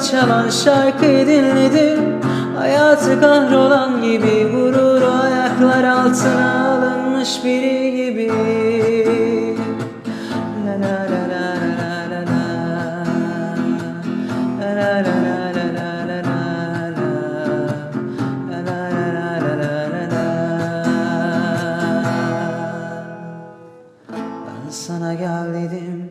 çalan şarkıyı dinledim Hayatı kahrolan gibi Gururu ayaklar altına alınmış biri gibi ben sana gel dedim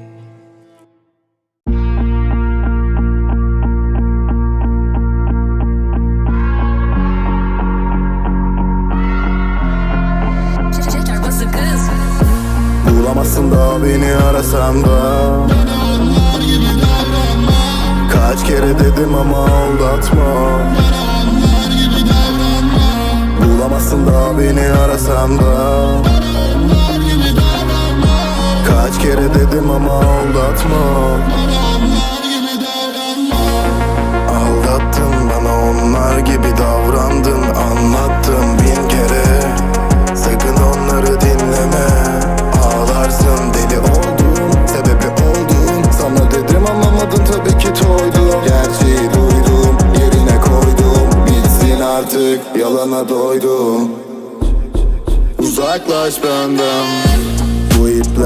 beni arasan da. Kaç kere dedim ama aldatma. Bulamazsın da beni arasan da. Kaç kere dedim ama aldatma. Aldattın bana onlar gibi davrandın Anlattım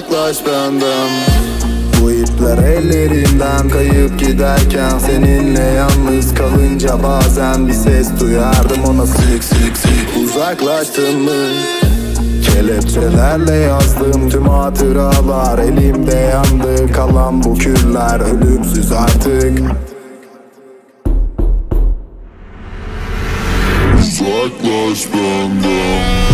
Uzaklaş benden. Bu ipler ellerinden kayıp giderken Seninle yalnız kalınca bazen bir ses duyardım ona. Sık sık sık Uzaklaştın mı? Kelepçelerle yazdığım tüm hatıralar. Elimde yandı kalan bu küller. Ölümsüz artık. Uzaklaş benden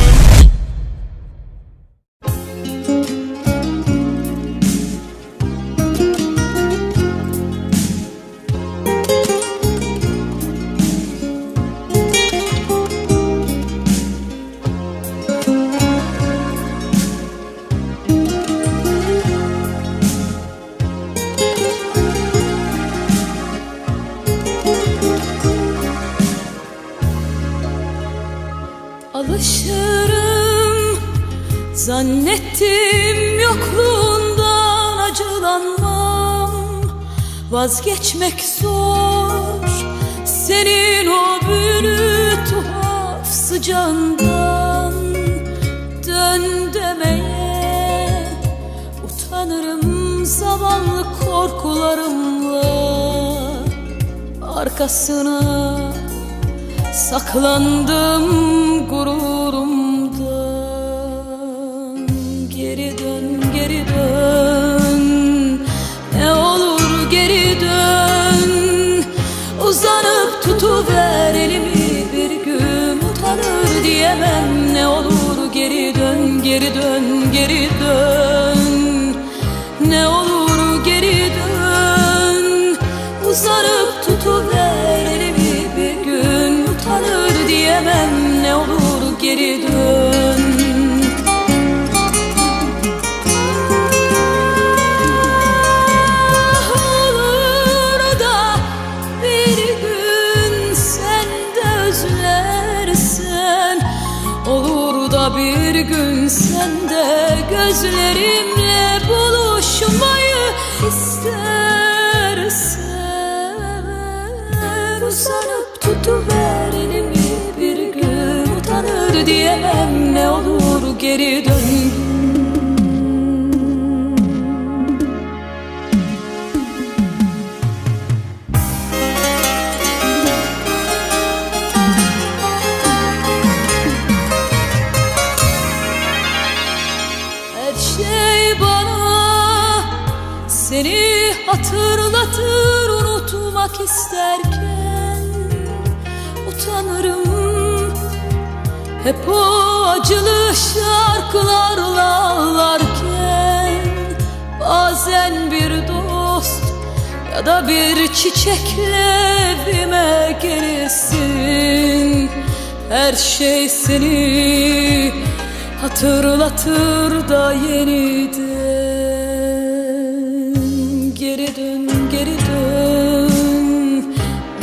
Alışırım Zannettim yokluğundan acılanmam. Vazgeçmek zor. Senin o büyülü tuhaf sıcağından Dön demeye Utanırım zavallı korkularımla. Arkasına Saklandım gururumdan. Geri dön, geri dön. Ne olur geri dön. Uzanıp tutuver elimi bir gün Utanır diyemem. Ne olur geri dön, geri dön, geri dön. Olur da bir gün sen de özlersen. Olur da bir gün sen de gözlerimle buluşmayı istersen utanır diyemem ne olur geri dön. Her şey bana seni hatırlatır unutmak isterken utanırım hep o acılı şarkılarla ağlarken bazen bir dost ya da bir çiçekle evime gelirsin. Her şey seni hatırlatır da yeniden. Geri dön, geri dön.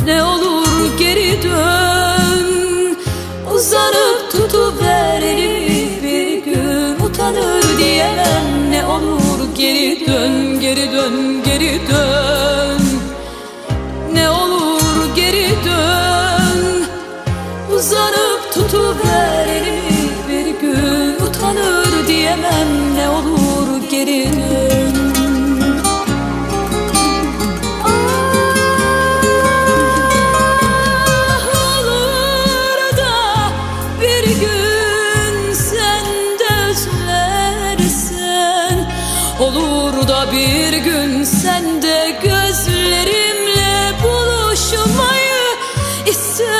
Ne olur dön, geri dön, geri dön Olur da bir gün sen de gözlerimle buluşmayı istersen.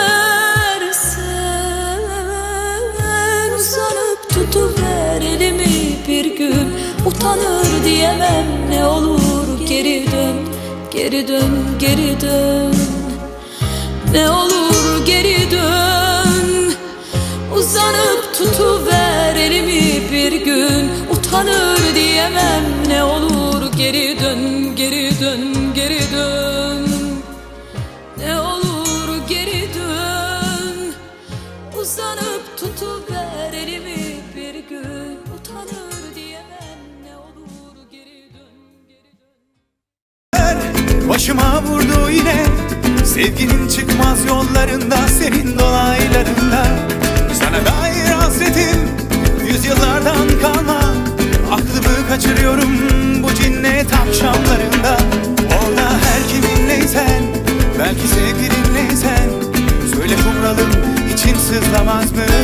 Uzanıp tutuver elimi bir gün. Utanır diyemem ne olur. Geri dön Geri dön, geri dön. Ne olur geri dön. Uzanıp tutuver Utanır diyemem. Ne olur geri dön Geri dön geri dön. Ne olur geri dön. Uzanıp tutuver elimi bir gün. Utanır diyemem. Ne olur geri dön geri dön. Başıma vurdu yine. Sevginin çıkmaz yollarında Senin dolaylarında. Sana dair sızlamaz mı?